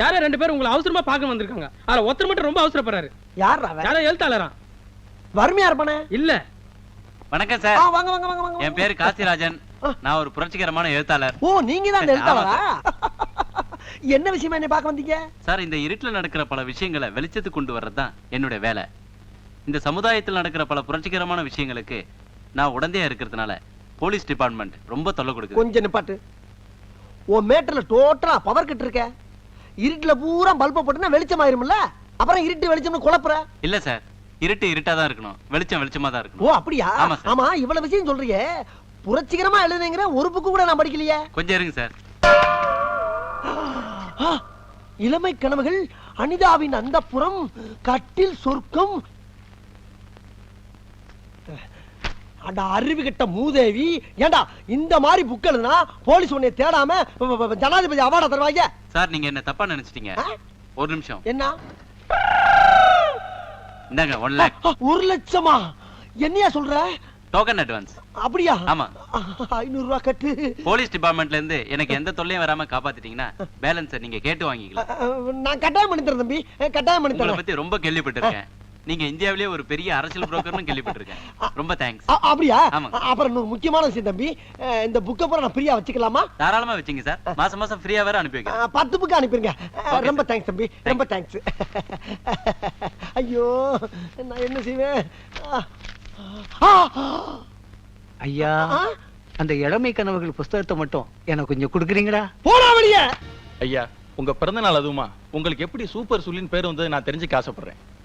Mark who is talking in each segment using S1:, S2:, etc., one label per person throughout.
S1: யாரோ ரெண்டு பேரும் உங்களை அவசரமா பார்க்க வந்திருக்காங்க. அதுல ஒருத்தர் மட்டும் ரொம்ப அவசரப்படுறாரு.
S2: யார்
S1: யாரோ எழுத்தாளரா
S2: வறுமையா இருப்பானே?
S1: இல்ல.
S3: வணக்கம் சார்.
S2: வாங்க வாங்க வாங்க வாங்க.
S3: என் பேரு காசிராஜன். நான் ஒரு புரட்சிகரமான எழுத்தாளர்.
S2: ஓ நீங்க தான் அந்த எழுத்தாளரா? என்ன விஷயமா என்ன பார்க்க வந்தீங்க?
S3: சார் இந்த இருட்டுல நடக்கிற பல விஷயங்களை வெளிச்சத்துக்கு கொண்டு வர்றது தான் என்னுடைய வேலை. இந்த சமுதாயத்தில் நடக்கிற பல புரட்சிகரமான விஷயங்களுக்கு நான் உடந்தையா இருக்கிறதுனால போலீஸ் டிபார்ட்மெண்ட் ரொம்ப தொல்லை கொடுக்குது.
S2: கொஞ்சம் நிப்பாட்டு. உன் மேட்டர்ல டோட்டலா பவர் கட் இருக்க. இருட்டுல பூரா பல்ப போட்டுனா வெளிச்சம் ஆயிரும்ல? அப்புறம் இருட்டு வெளிச்சம்னு குழப்புற?
S3: இல்ல சார் இருட்டு இருட்டா தான் இருக்கணும். வெளிச்சம் வெளிச்சமா தான்
S2: ஓ
S3: இருக்கணும்
S2: அப்படியா?
S3: ஆமா
S2: இவ்வளவு விஷயம் சொல்றீங்க புரட்சிகரமா எழுதுங்கிற ஒரு புக்கு கூட நான் படிக்கலையே.
S3: கொஞ்சம் இருங்க சார்
S2: இளமை கனவுகள் அனிதாவின் அந்தப்புறம் கட்டில் சொர்க்கம். அட அறிவு கெட்ட மூதேவி. ஏண்டா இந்த மாதிரி புக் எழுதுனா போலீஸ் உன்னை தேடாம ஜனாதிபதி அவார்டா தருவாங்க.
S3: சார் நீங்க என்ன தப்பா நினைச்சிட்டீங்க? ஒரு நிமிஷம்.
S2: என்ன?
S3: இந்தாங்க ஒன் லேக்
S2: ஒரு லட்சமா? என்னையா சொல்ற?
S3: டோக்கன் அட்வான்ஸ்
S2: அப்படியா?
S3: ஆமா.
S2: ஐநூறு ரூபாய் கட்டு.
S3: போலீஸ் டிபார்ட்மெண்ட்ல இருந்து எனக்கு எந்த தொல்லையும் வராம காப்பாத்திட்டீங்கன்னா பேலன்ஸை நீங்க கேட்டு வாங்கிக்கலாம்.
S2: நான் கட்டாயம் பண்ணி தரேன் தம்பி கட்டாயம் பண்ணி தரேன்
S3: பத்தி ரொம்ப கேள்விப்பட்டிருக்கேன். நீங்க இந்தியாவிலேயே ஒரு பெரிய அரசியல் புரோக்கர்னு கேள்விப்பட்டிருக்கேன். ரொம்ப தேங்க்ஸ்
S2: அப்படியா? அப்புறம் இன்னொரு முக்கியமான விஷயம் தம்பி இந்த புக்கை பூரா நான் ஃப்ரீயா வச்சுக்கலாமா?
S3: தாராளமா வச்சுங்க சார். மாசம் மாசம் ஃப்ரீயா வேற அனுப்பி வைக்கிறேன்.
S2: பத்து புக்கு அனுப்பிருங்க. அ,
S3: Okay,
S2: ரொம்ப. தேங்க்ஸ் தம்பி ரொம்ப தேங்க்ஸ் ஐயோ நான் என்ன செய்வேன்.
S4: ஐயா. அந்த இளமை கனவுகள் புஸ்தகத்தை மட்டும் எனக்கு கொஞ்சம் கொடுக்குறீங்களா?
S2: போடா வெளியே.
S5: ஐயா உங்க பிறந்த நாள் அதுவுமா. உங்களுக்கு எப்படி சூப்பர் சுல்லின் பேர் வந்தது நான் தெரிஞ்சுக்க ஆசைப்படுறேன்.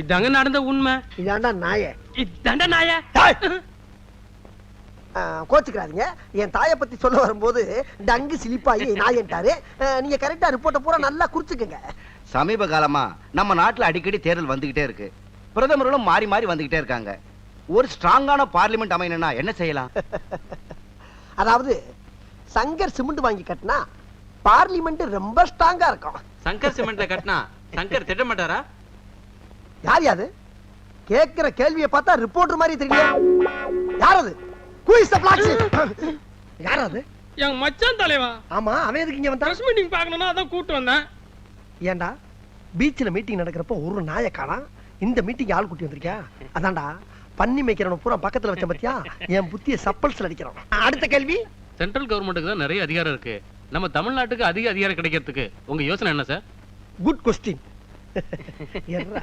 S1: இதாங்க நடந்த உண்மை.
S2: இதாண்டா நாய.
S1: இதாண்டா நாய.
S2: கோச்சுக்கிறாதீங்க என் தாயை பத்தி சொல்ல வரும்போது டங்கு சிலிப்பாயி நாயன்ட்டாரு நீங்க கரெக்டா ரிப்போர்ட்டை பூரா நல்லா குறிச்சுக்கங்க.
S6: சமீப காலமா நம்ம நாட்டுல அடிக்கடி தேர்தல் வந்துகிட்டே இருக்கு. பிரதமர்களும் மாறி மாறி வந்துகிட்டே இருக்காங்க. ஒரு ஸ்ட்ராங்கான பார்லிமெண்ட் அமையணும்னா என்ன செய்யலாம்?
S2: அதாவது சங்கர் சிமெண்ட் வாங்கி கட்டினா பார்லிமெண்ட் ரொம்ப ஸ்ட்ராங்கா இருக்கும்.
S3: சங்கர் சிமெண்ட்ல கட்டினா சங்கர் திட்ட மாட்டாரா
S2: யார் யாது? கேக்குற கேள்வியை பார்த்தா ரிப்போர்ட்டர் மாதிரி தெரியல யார் அது? The black sheep? யார் அது?
S1: என் மச்சான் தலைவா.
S2: ஆமா அவன் எதுக்கு இங்க வந்தான்?
S1: பிரஸ் மீட்டிங் பார்க்கணும்னா அதான் கூட்டு வந்தேன்.
S2: ஏன்டா? பீச்சில் மீட்டிங் நடக்கிறப்போ ஒரு நாயை காணாம் இந்த மீட்டிங் ஆள் கூட்டி வந்திருக்கியா? அதான்டா. பன்னி மேய்க்கிறவன பூரா பக்கத்துல வச்ச பத்தியா? என் புத்திய சப்பல்ஸ்ல அடிக்கிறான். அடுத்த கேள்வி?
S7: சென்ட்ரல் கவர்மெண்ட்டுக்கு தான் நிறைய அதிகாரம் இருக்கு. நம்ம தமிழ்நாட்டுக்கு அதிக அதிகாரம் கிடைக்கிறதுக்கு. உங்க யோசனை என்ன சார்
S2: குட் கொஸ்டின் எர்ரா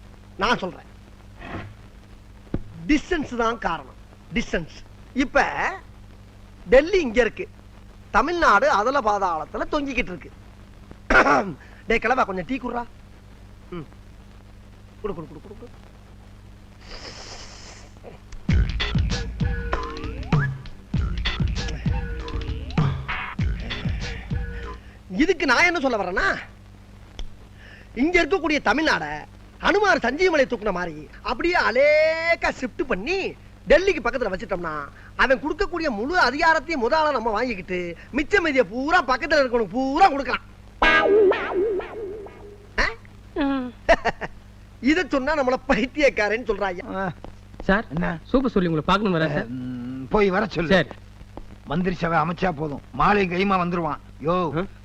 S2: நான் சொல்றேன். டிஸ்டன்ஸ் தான் காரணம். டிஸ்டன்ஸ் இப்ப டெல்லி இங்க இருக்கு. தமிழ்நாடு அதல பாதாளத்துல தொங்கிக்கிட்டு இருக்கு. டே கிளவா கொஞ்சம் டீ குடுறா. ம். குடு குடு குடு குடு இதுக்கு நான் என்ன சொல்ல வரேன்னா இங்க இருக்கக்கூடிய தமிழ்நாட அனுமார் சஞ்சீவமலை தூக்குன மாதிரி அப்படியே அலேக்கா ஷிஃப்ட் பண்ணி டெல்லிக்கு பக்கத்துல வச்சிட்டோம்னா அவன் கொடுக்கக்கூடிய முழு அதிகாரத்தையும் முதல்ல நம்ம வாங்கிக்கிட்டு மிச்ச மீதிய பூரா பக்கத்துல இருக்கவனுக்கு பூரா கொடுக்கலாம்? இத சொன்னா நம்மள பைத்தியக்காரன்னு சொல்றாங்க
S1: சார்
S8: என்ன?
S1: சூப்பர் சொல்லி உங்களை பார்க்கணும்
S8: ம், போய் வர சொல்லு.
S1: சரி.
S8: மந்திரி சபை அமைச்சா போதும். மாலை கைமா வந்துருவான். யோ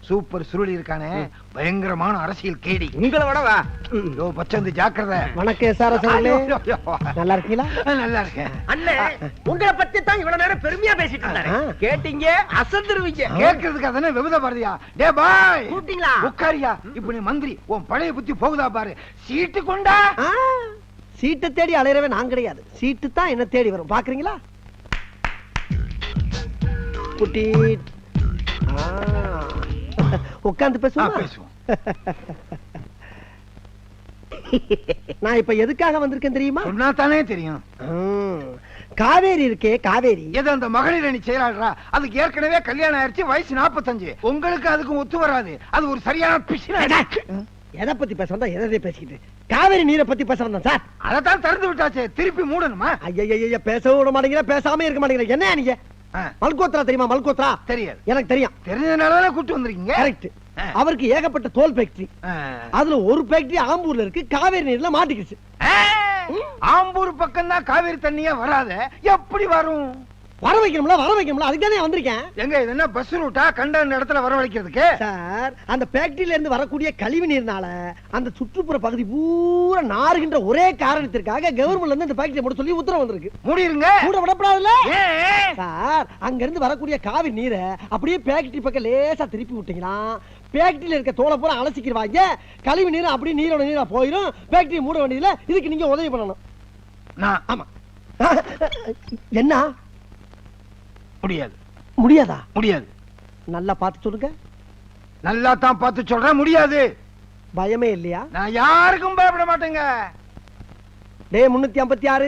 S8: சூப்பர் சுருளி இருக்கானே. பயங்கரமான அரசியல் கேடி.
S2: உங்களை விட வா.
S8: யோ பச்சந்து ஜாக்கிரதை.
S2: வணக்கம் சார். நல்லா இருக்கீங்களா?
S8: நல்லா இருக்கேன்.
S2: அண்ணே உங்களை பத்தி தான் இவ்வளவு நேரம் பெருமையா பேசிட்டு இருந்தாரு. கேட்டீங்க அசந்துருவீங்க.
S8: கேட்கறதுக்கு அதானே விபத பாரதியா? டே பாய்.
S2: கூப்பிட்டீங்களா?
S8: உட்காரியா. இப்ப நீ மந்திரி உன் பழைய புத்தி போகுதா பாரு. சீட்டு கொண்டா.
S2: ஆ, சீட்டை தேடி அலையறவே நான் கிடையாது. சீட்டு தான் என்ன தேடி வரும். பாக்குறீங்களா? குட்டி. உட்காந்து பேசுவோம்?
S8: பேசுவோம்.
S2: நான் இப்ப எதுக்காக வந்திருக்கேன் தெரியுமா?
S8: சொன்னா தானே தெரியும்
S2: காவேரி இருக்கே காவேரி.
S8: எது அந்த மகளிர் அணி செயலாளரா? அதுக்கு ஏற்கனவே கல்யாணம் ஆயிடுச்சு வயசு 45 உங்களுக்கு அதுக்கும் ஒத்து வராது. அது ஒரு சரியான பிசின.
S2: எதை பத்தி பேச வந்தா எதை பேசிக்கிட்டு? காவேரி நீரை பத்தி பேச வந்தேன் சார்.
S8: அதத்தான் திறந்து விட்டாச்சே. திருப்பி மூடணுமா?
S2: ஐயா பேசவும் விட மாட்டேங்கிற பேசாம இருக்க மாட்டேங்கிற என்ன நீங்க? மல்கோத்ரா தெரியுமா மல்கோத்ரா?
S8: தெரியாது.
S2: எனக்கு தெரியும்.
S8: தெரிஞ்சதுனால கூட்டு வந்திருக்கீங்க.
S2: கரெக்ட். அவருக்கு ஏகப்பட்ட தோல் ஃபேக்டரி. அதுல ஒரு ஃபேக்டரி ஆம்பூர்ல இருக்கு காவேரி நீர்ல மாட்டிக்கிச்சு.
S8: ஆம்பூர் பக்கம் தான் காவிரி தண்ணியே வராத. எப்படி வரும்?
S2: வர வைக்கணும்ல வர வைக்கணும்ல அதுக்கு தானே வந்திருக்கேன்.
S8: எங்க இது என்ன பஸ் ரூட்டா கண்ட இடத்துல வரவழைக்கிறதுக்கு
S2: சார் அந்த ஃபேக்டரியில இருந்து வரக்கூடிய கழிவு நீர்னால அந்த சுற்றுப்புற பகுதி பூரா நாறுகின்ற ஒரே காரணத்திற்காக கவர்மெண்ட்ல இருந்து இந்த ஃபேக்டரி மூட சொல்லி உத்தரவு வந்திருக்கு.
S8: மூடிருங்க.
S2: மூட விடப்படாதுல்ல? சார் அங்க இருந்து வரக்கூடிய காவி நீரை அப்படியே ஃபேக்டரி பக்கம் லேசா திருப்பி விட்டீங்களா ஃபேக்டரியில இருக்க தோலை பூரா அலசிக்கிடுவாங்க கழிவு நீர் அப்படியே நீரோட நீரா போயிடும் ஃபேக்டரி மூட வேண்டியதுல இதுக்கு நீங்க உதவி பண்ணணும்.
S8: நான்.
S2: ஆமா. என்ன?
S8: முடியாது.
S2: முடியாதா?
S8: முடியாது.
S2: நல்லா பார்த்து சொல்லுங்க.
S8: நல்லா தான் பார்த்து சொல்றேன் முடியாது.
S2: பயமே இல்லையா?
S8: நான் யாருக்கும் பயப்பட மாட்டேங்க.
S2: டே முன்னூத்தி ஐம்பத்தி ஆறு.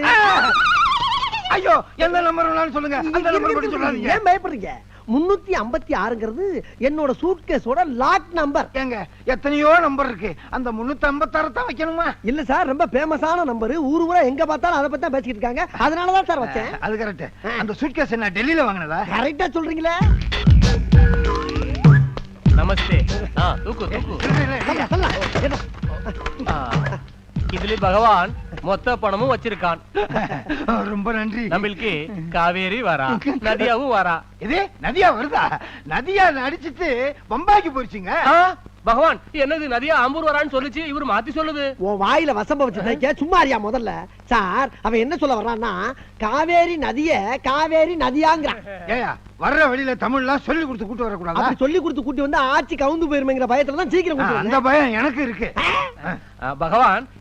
S8: ஐயோ எந்த நம்பர் சொல்லுங்க. அந்த நம்பர் சொல்லாதீங்க.
S2: ஏன் பயப்படுறீங்க? முன்னூத்தி ஐம்பத்தி ஆறுங்கிறது என்னோட சூட்கேஸோட லாக் நம்பர்
S8: ஏங்க எத்தனையோ நம்பர் இருக்கு. அந்த முன்னூத்தி ஐம்பத்தாறு தான் வைக்கணுமா?
S2: இல்ல சார் ரொம்ப ஃபேமஸான நம்பர் ஊர் ஊரா எங்க பார்த்தாலும் அதை பத்தி தான் பேசிக்கிட்டு இருக்காங்க. அதனாலதான் சார் வச்சேன்.
S8: அது கரெக்ட் அந்த சூட்கேஸ் என்ன டெல்லியில வாங்கினதா?
S2: கரெக்டா சொல்றீங்களே.
S7: நமஸ்தே. ஆ தூக்கு தூக்கு. இதுல பகவான் மொத்த பணமும் வச்சிருக்கான்.
S8: ரொம்ப நன்றி.
S7: நம்மளுக்கு காவேரி வரா நதியாவும் வரா.
S8: இது நதியா வருதா? நதியா அடிச்சிட்டு பம்பாய்க்கு போயிடுச்சுங்க
S7: பகவான் என்னது நதியா ஆம்பூர் வரான்னு சொல்லுச்சு இவர் மாத்தி சொல்லுது.
S2: உன் வாயில வசம்ப வச்சு தைக்க சும்மா அறியா முதல்ல. சார் அவன் என்ன சொல்ல வர்றான்னா காவேரி நதிய காவேரி நதியாங்கிறான்.
S8: ஏயா வர்ற வழியில தமிழ்லாம் சொல்லி கொடுத்து கூட்டு வரக்கூடாதா?
S2: அப்படி சொல்லி கொடுத்து கூட்டி வந்து ஆட்சி கவுந்து போயிருமேங்கிற பயத்துல தான் சீக்கிரம்
S8: அந்த. பயம் எனக்கு இருக்கு.
S7: பகவான்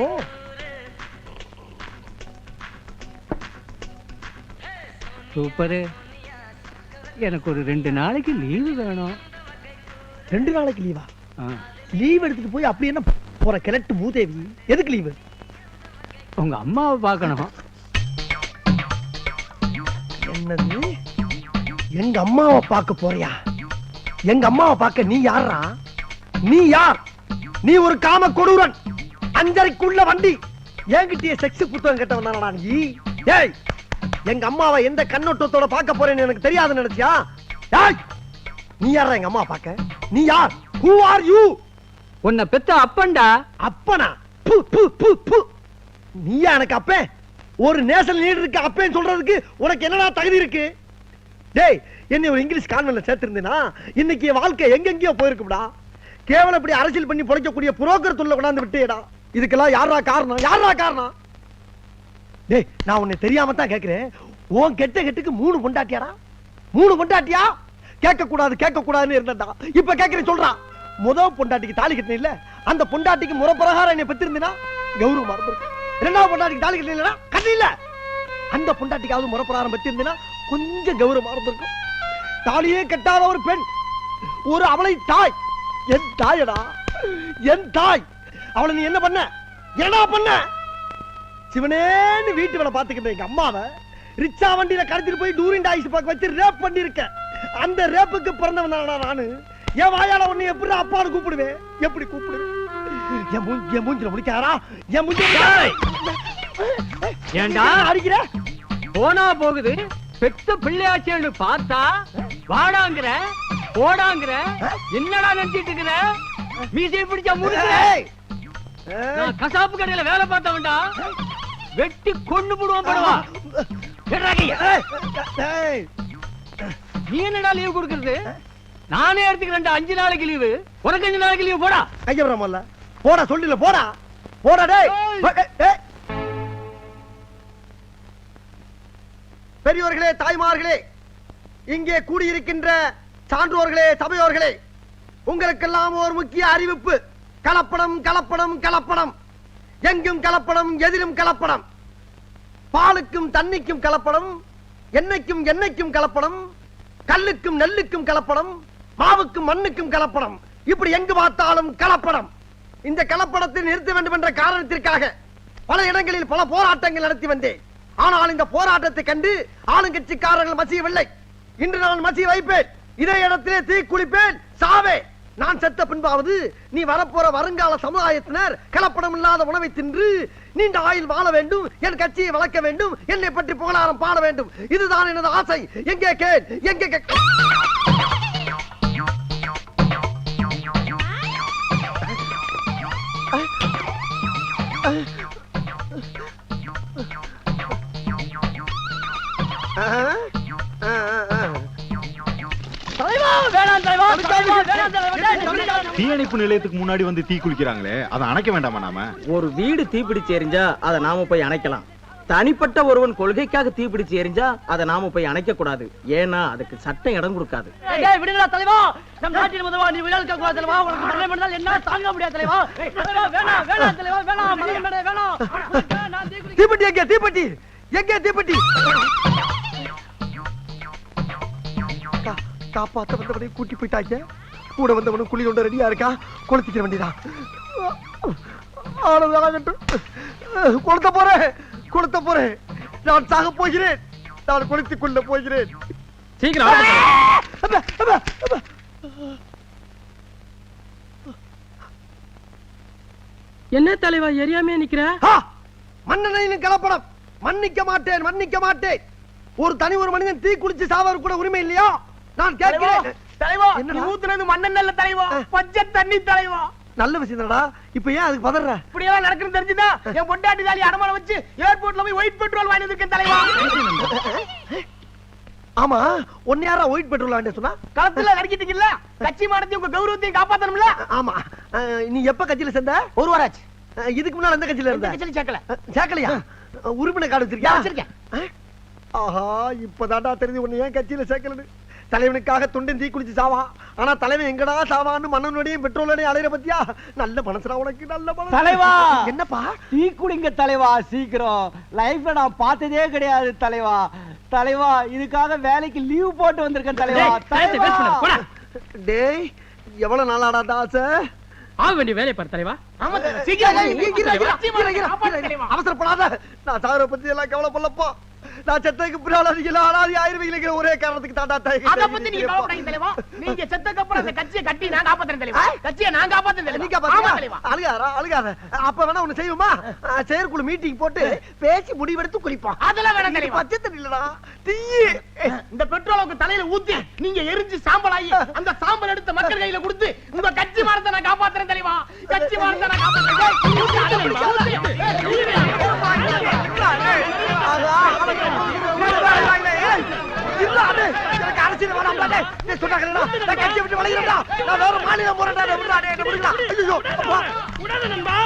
S2: ஓ.
S4: சூப்பரு. எனக்கு ஒரு ரெண்டு நாளைக்கு லீவு வேணும்.
S2: ரெண்டு நாளைக்கு லீவா லீவ் எடுத்துட்டு போய் அப்படி என்ன போற கிழட்டு மூதேவி எதுக்கு லீவு
S4: உங்க அம்மாவை பார்க்கணும்.
S2: என்னது? எங்க அம்மாவை பார்க்க போறியா? எங்க அம்மாவை பார்க்க நீ யாரா நீ யார்? நீ ஒரு காம கொடூரன். அஞ்சரைக்குள்ள வண்டி. என்கிட்டயே செக்ஸ் புத்தகம் கேட்டவன் தானடா நீ? ஏய் எங்க அம்மாவை எந்த கண்ணோட்டத்தோட பார்க்க போறேன்னு எனக்கு தெரியாதுன்னு நினைச்சியா? ஏய் நீ யாரா எங்க அம்மா பார்க்க? நீ யார்? ஹூ ஆர் யூ
S4: உன்னை பெத்த அப்பன்டா.
S2: அப்பனா? பு பு பு பு. நீயா எனக்கு அப்பன் ஒரு நேஷனல் லீடருக்கு அப்பேன்னு சொல்றதுக்கு உனக்கு என்னடா தகுதி இருக்கு? டேய் என்னை ஒரு இங்கிலீஷ் கான்வென்ட்ல சேர்த்திருந்தேனா? இன்னைக்கு என் வாழ்க்கை எங்கெங்கேயோ போயிருக்கும்டா. கேவலம் இப்படி அரசியல் பண்ணி பிழைக்கக்கூடிய புரோக்கர் தொழில கொண்டாந்து விட்டேடா. இதுக்கெல்லாம் யாரா காரணம்? யாரா காரணம்? டேய் நான் உன்னை தெரியாம தான் கேக்குறேன் உன் கெட்ட கெட்டுக்கு மூணு பொண்டாட்டியாரா மூணு பொண்டாட்டியா? கேட்க கூடாது கேட்க கூடாதுன்னு இருந்தா இப்ப கேக்குறேன் சொல்றான் முத பொண்டாட்டிக்கு தாலி கட்டின இல்ல அந்த பொண்டாட்டிக்கு முறப்பிரகாரம் என்னை பெற்றிருந்தா கௌரவமா இருந்திருக்கும் இரண்டாவது பொண்டாட்டிக்கு தாலி கட்டின இல்லைன்னா கட்டி இல்ல. அந்த பொண்டாட்டிக்காவது முறப்பிரகாரம் பெற்றிருந்தா கொஞ்சம் கௌரவமா இருந்திருக்கும் தாலியே கட்டாத ஒரு பெண் ஒரு அவளை தாய். என் தாயடா என் தாய். அவளை நீ என்ன பண்ண? என்ன பண்ண? சிவனேன்னு வீட்டு வேலை பாத்துக்கிட்ட எங்க அம்மாவை ரிச்சா வண்டியில கடத்திட்டு போய் டூரிங் டாய்ஸ் பார்க்க வச்சு ரேப் பண்ணிருக்க. அந்த ரேப்புக்கு பிறந்தவன் நானு. என் வாயால உன்னை எப்படி அப்பான்னு கூப்பிடுவேன்? எப்படி கூப்பிடுவேன் என் மூஞ்சி என் மூஞ்சில முடிக்காரா என் மூஞ்சி
S1: ஏன்டா?
S2: அடிக்கிற?
S1: போனா போகுது. பெத்த பிள்ளையாச்சேன்னு பார்த்தா வாடாங்கிற போடாங்கிற என்னடா நினைச்சிட்டு இருக்கிற? மீசை பிடிச்ச!
S2: ஏய்!
S1: நான் கசாப்பு கடையில வேலை பார்த்தவன்டா. வெட்டி கொண்டு போடுவான் படுவா! நீ என்னடா லீவ் கொடுக்கறது? நானே எடுத்துக்கிறேன்டா அஞ்சு நாளைக்கு லீவு உனக்கு அஞ்சு நாளைக்கு லீவு போடா.
S2: கைய விடாமல்ல போடா சொல்லில போடா. போடா டேய். பெரியோர்களே தாய்மார்களே இங்கே கூடியிருக்கின்ற சான்றோர்களே சபையோர்களே உங்களுக்கெல்லாம் ஒரு முக்கிய அறிவிப்பு. கலப்படம் கலப்படம் கலப்படம். எங்கும் கலப்படம் எதிலும் கலப்படம். பாலுக்கும் தண்ணிக்கும் கலப்படம் எண்ணெய்க்கும் எண்ணெய்க்கும் கலப்படம் கல்லுக்கும் நெல்லுக்கும் கலப்படம் மாவுக்கும் மண்ணுக்கும் கலப்படம். இப்படி எங்கு பார்த்தாலும் கலப்படம். இந்த கலப்படத்தை நிறுத்த வேண்டும் என்ற காரணத்திற்காக பல இடங்களில் பல போராட்டங்கள் நடத்தி வந்தேன். ஆனால் இந்த போராட்டத்தை கண்டு ஆளுங்கட்சிக்காரர்கள் மசியவில்லை. இன்று நான் மசிய வைப்பேன். இதே இடத்திலே தீ குளிப்பேன் சாவே நான் செத்த பின்பாவது நீ வரப்போற வருங்கால சமுதாயத்தினர் கலப்படம் இல்லாத உணவை தின்று நீண்ட ஆயுள் வாழ வேண்டும் என் கட்சியை வளர்க்க வேண்டும் என்னை பற்றி புகழாரம் பாட வேண்டும். இதுதான் எனது ஆசை. எங்கே கேள்? எங்கே
S9: தீயணைப்பு நிலையத்துக்கு முன்னாடி வந்து தீ குளிக்கிறாங்களே அதை அணைக்க வேண்டாமா நாம?
S10: ஒரு வீடு தீப்பிடிச்சு எரிஞ்சா அதை நாம போய் அணைக்கலாம். தனிப்பட்ட ஒருவன் கொள்கைக்காக தீப்பிடிச்சு எரிஞ்சா அதை நாம போய் அணைக்க கூடாது. ஏன்னா அதுக்கு சட்டம் இடம் கொடுக்காது.
S1: டேய், விடுங்கடா தலைவா! நம் நாட்டின் முதல்வா நீ விழா இருக்க கூடாது தலைவா. உனக்கு மரணம் பண்ணால் என்ன? தாங்க முடியாது தலைவா. தலைவா வேணாம் வேணாம் தலைவா வேணாம். மரணம் பண்ண வேணாம். நான் தீக்குளி
S2: தீப்பெட்டி எங்க தீப்பெட்டி? எங்க தீப்பெட்டி காப்பாத்த வந்தவனை கூட்டி போயிட்டாங்க. கூட வந்தவனும் குழி கொண்டு ரெடியா இருக்கா? கொளுத்திக்கிற வேண்டியதான் ஆனது ஆகட்டும் கொளுத்த போறேன். கொளுத்த போறேன். நான் சாக போகிறேன். நான் கொளுத்திக் கொள்ள போகிறேன்.
S1: சீக்கிரம். என்ன தலைவா எரியாமே நிக்கிற!
S2: மன்னனையிலும் கலப்படம். மன்னிக்க மாட்டேன் மன்னிக்க மாட்டேன். ஒரு தனி ஒரு மனிதன் தீ குளிச்சு சாவது கூட உரிமை இல்லையா? நான் கேட்கிறேன்.
S1: தலைவா? நீ ஊத்துனது மண்ணெண்ண இல்ல தலைவா. பச்சை தண்ணி தலைவா.
S2: நல்ல விஷயம் தானடா இப்ப ஏன் அதுக்கு பதற?
S1: இப்படி எல்லாம் நடக்குன்னு தெரிஞ்சுதா என் பொண்டாட்டி தாலி அடமானம் வச்சு ஏர்போர்ட்ல போய் ஒயிட் பெட்ரோல் வாங்கி வந்திருக்கேன் தலைவா.
S2: ஆமா ஒன்னு யாரா ஒயிட் பெட்ரோல் வாண்டி சொன்னா?
S1: களத்துல நடிக்கிட்டீங்கல்ல? கட்சி மானத்தையும் உங்க கௌரவத்தையும் காப்பாத்தணும்ல?
S2: ஆமா. நீ எப்ப கட்சியில சேர்ந்த?
S1: ஒரு வாராச்சு
S2: இதுக்கு முன்னால எந்த கட்சியில இருந்த?
S1: கட்சியில
S2: சேர்க்கலையா? அஹ், உறுப்பினர் கார்டு வச்சிருக்கியா?
S1: வச்சிருக்கேன்.
S2: ஆஹா இப்பதான்டா தெரிஞ்சு உன்னை ஏன் கட்சியில சேர்க்கலன்னு. தலைவனுக்காக துண்டன் தீ குளிச்சு சாவா. ஆனா தலைவன் எங்கடா சாவான்னு மன்னனுடையும் பெட்ரோலோடையும் அலையிற பத்தியா? நல்ல மனசுடா உனக்கு நல்ல மனசு.
S10: தலைவா!
S2: என்னப்பா?
S10: டீ குடிங்க தலைவா சீக்கிரம். லைஃப்ல நான் பார்த்ததே கிடையாது தலைவா. தலைவா இதுக்காக வேலைக்கு லீவ் போட்டு வந்திருக்கேன் தலைவா.
S1: டேய்,
S2: எவ்வளவு நாளாடா தாச?
S1: ஆக வேண்டிய வேலையை பாரு தலைவா.
S2: அவசரப்படாத. நான் சாகர பத்தி எல்லாம் கவலைப்படலப்பா. நான் செத்ததுக்கு பின்னால நீங்க அனாதை ஒரே காரணத்துக்கு தாண்டா
S1: அத பத்தி நீங்க கவலைப்படாதீங்க தலைவா நீங்க செத்ததுக்கு அப்புறம் அந்த கட்சியை கட்டி நான் காப்பாத்துறேன் தலைவா கட்சியை நான் காப்பாத்துறேன்
S2: நீங்க
S1: தலைவா ஆமா தலைவா
S2: அழுகாரா அழுகாத. அப்ப வேணா ஒண்ணு செய்வோமா? செயற்குழு மீட்டிங் போட்டு பேசி முடிவெடுத்து குளிப்போம்.
S1: அதெல்லாம் வேணாம் தலைவா
S2: பச்சை தண்ணி இல்லடா தீயி
S1: இந்த பெட்ரோல் உங்க தலையில ஊத்தி நீங்க எரிஞ்சு சாம்பல் ஆகி அந்த சாம்பல் எடுத்த மக்கள் கையில கொடுத்து உங்க கட்சி மானத்தை நான் காப்பாத்துறேன் தலைவா கட்சி மானத்தை நான் காப்பாத்துறேன். அரசியல் வராமலே
S2: நீ சொன்னாங்கடா நான் கட்சி விட்டு வளைகிறேன்டா நான் வேற மாநிலம் போறேன்டா விடுடா டேய் விடுடா ஐயோ அப்பா.
S1: உடனே நண்பா.